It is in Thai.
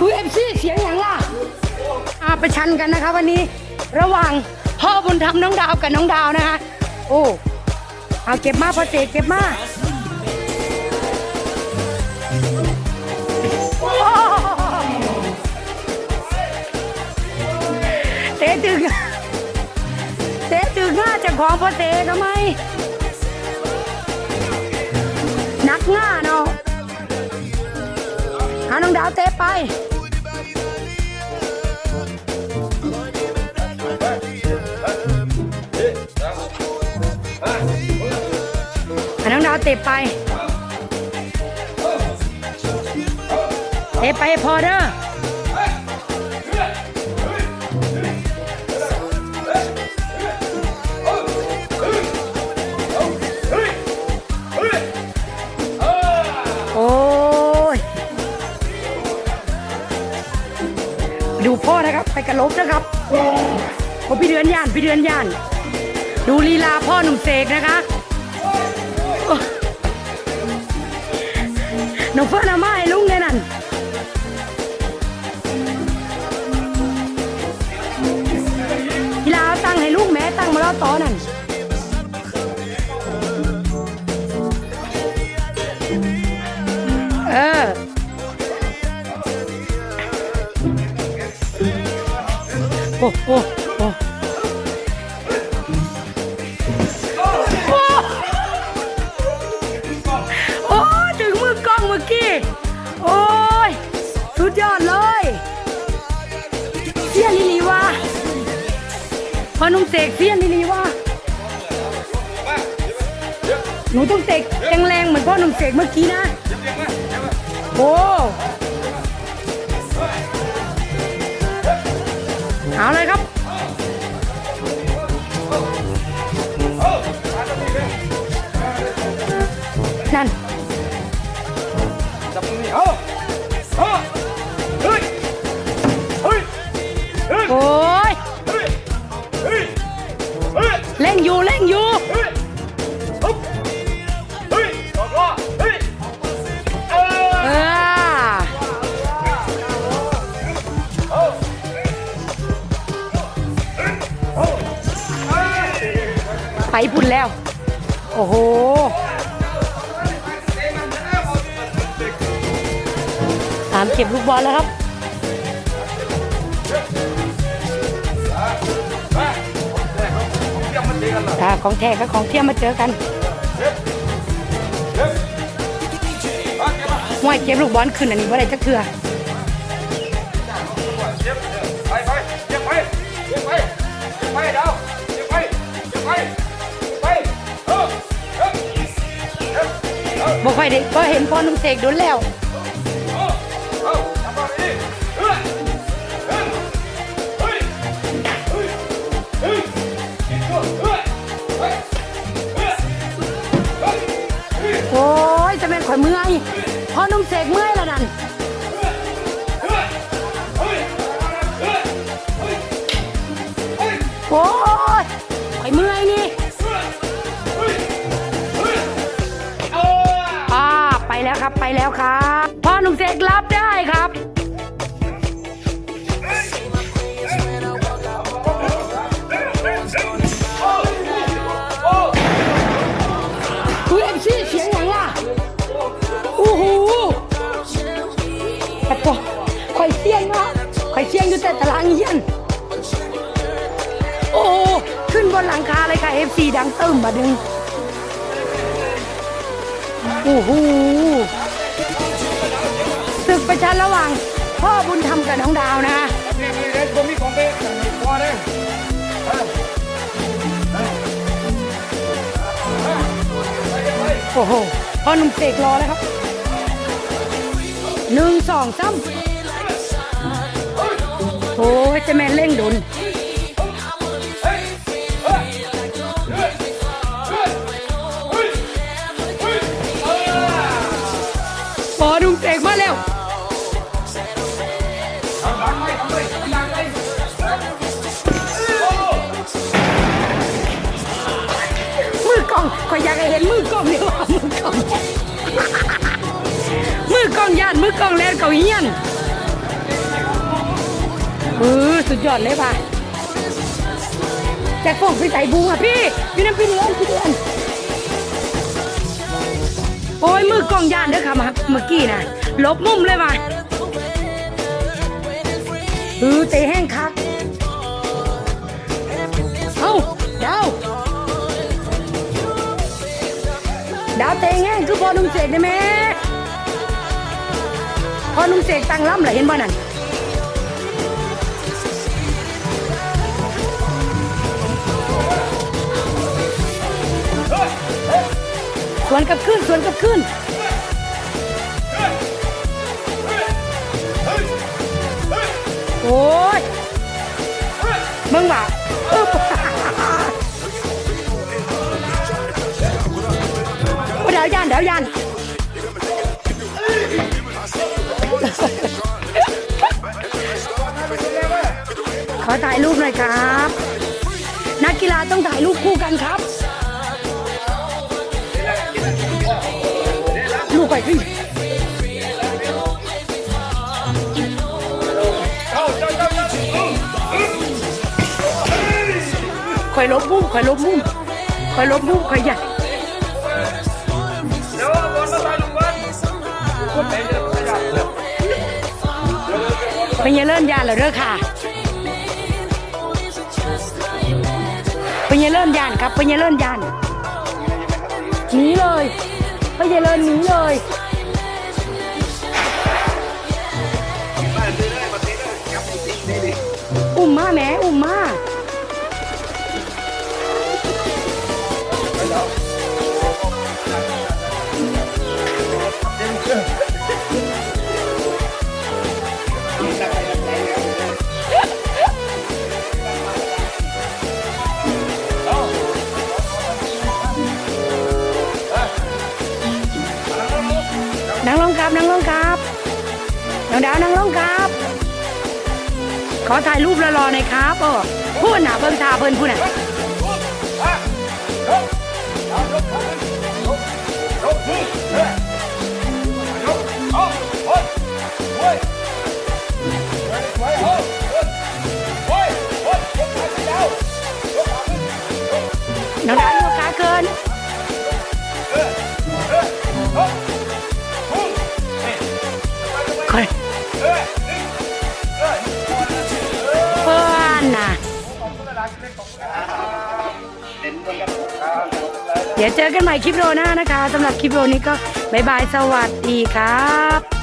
คุยเอฟซีเสียงอย่างล่ะอาประชันกันนะคะ วันนี้ระหว่างพ่อบุญธรรมน้องดาวกับน้องดาวนะคะ โอ้เอาเก็บมาพอเสกเก็บมาเตะถึงเตะถึงง่าจากของพอเสกทำไม นักง่าเนาะหาน้องดาวเตะไป เตะไปเตะไปพอเด้อโอ้ยดูพ่อนะครับ ไปกระลบนะครับโอ้พี่เดือนย่านพี่เดือนย่าน ดูลีลาพ่อหนุ่มเสกนะคะ หนูเฟิร์นเอามาให้ลุงเลยนั่นกีฬาเอาตั้งให้ลุงแม่ตั้งมาแล้วต่อนั่นเออโอ้โอ้โอ้ โอ้ย สุดยอดเลยเสี้ยนลิลีวะพอหนุ่มเสกเสี้ยนลิลีวะหนูต้องเตะแรงๆเหมือนพ่อหนุ่มเสกเมื่อกี้นะโอ้เอาเลยครับนั่น พุ่นแล้ว โอ้โหตามเก็บลูกบอลแล้วครับยังมันเจอกันเหรอถ้าของแท้กับของเทียมมาเจอกันห้วยเก็บลูกบอลขึ้นอันนี้ว่าอะไรจะเถื่อไปไปเก็บไปเก็บไปเก็บไปเดา บ่ค่อยได้ก็เห็นพ่อนุ่มเสกโดนแล้วโอ้ยจะเป็นข่อยเมื่อยพ่อนุ่มเสกเมื่อยแล้วนั่นโอ้ แล้วครับไปแล้วครับพ่อหนุ่มเสกรับได้ครับคุยเอ็มซีเสียงอย่างล่ะโอ้โหแต่ตัวข่อยเสียงเนาะข่อยเสียงอยู่แต่ตารางเฮียนโอ้ขึ้นบนหลังคาเลยค่ะเอฟซีดังเตึมมาดึงโอ้โห ประชันระหว่างพ่อบุญธรรมกับน้องดาวนะนี่นี่เด็กผมมีของเด็กพอเลยโอ้โหพ่อหนุ่มเสกรอแล้วครับหนึ่งสองสามโอ้ยจะแมนเร่งดุน กให้เห็นมือกล้องเดียวามือกล้องมือกล้องย่านมือกล้องแลนเก่าเฮียนเออสุดยอดเลยว่ะแจ็คฟองพี่ใส่บูอะพี่อยู่นั่นพี่เดือนพี่เดือนโอ้ยมือกล้องยานเด้อค่ะมาเมื่อกี้นะลบมุมเลยว่ะเออเตะแห้งคัก เตะแห้งคือพอนุ่มเสกได้ไหมพอนุ่มเสกตังล่ำเหรอเห็นบ่นั่นสวนกับขึ้นสวนกับขึ้นโอ้ ยวยันเดี๋ยวยันขอถ่ายรูปหน่อยครับ นักกีฬาต้องถ่ายรูปคู่กันครับ ลูกไปขึ้นเข้าเจ้าเจ้าเจ้าอืมอืมคอยลบมุมคอยลบมุมคอยลบมุมคอยยัด ไปเยเลิ่มยานเหรอเด้อค่ะไปเยเลิ่มยานครับไปเยเลิ่มยานหนีเลยไปเยเลิ่มหนีเลยอุ้มมาแม่อุ้มมา น้วนังลงครับ ขอถ่ายรูปรอๆหน่อยครับเออพูดน่ะเบิ่งตาเบิ่นพูดหนาน้อาเฮ้ยเฮ้ยเฮ้ยเฮ้ยเฮ้ยเฮ้ยเฮ้ยยกขาขึ้นยาวยกขาขึ้นยกน้องดาวยกขาเกิน เดี๋ยวเจอกันใหม่คลิปโรหน้านะคะสำหรับคลิปโรนี้ก็บายบายสวัสดีครับ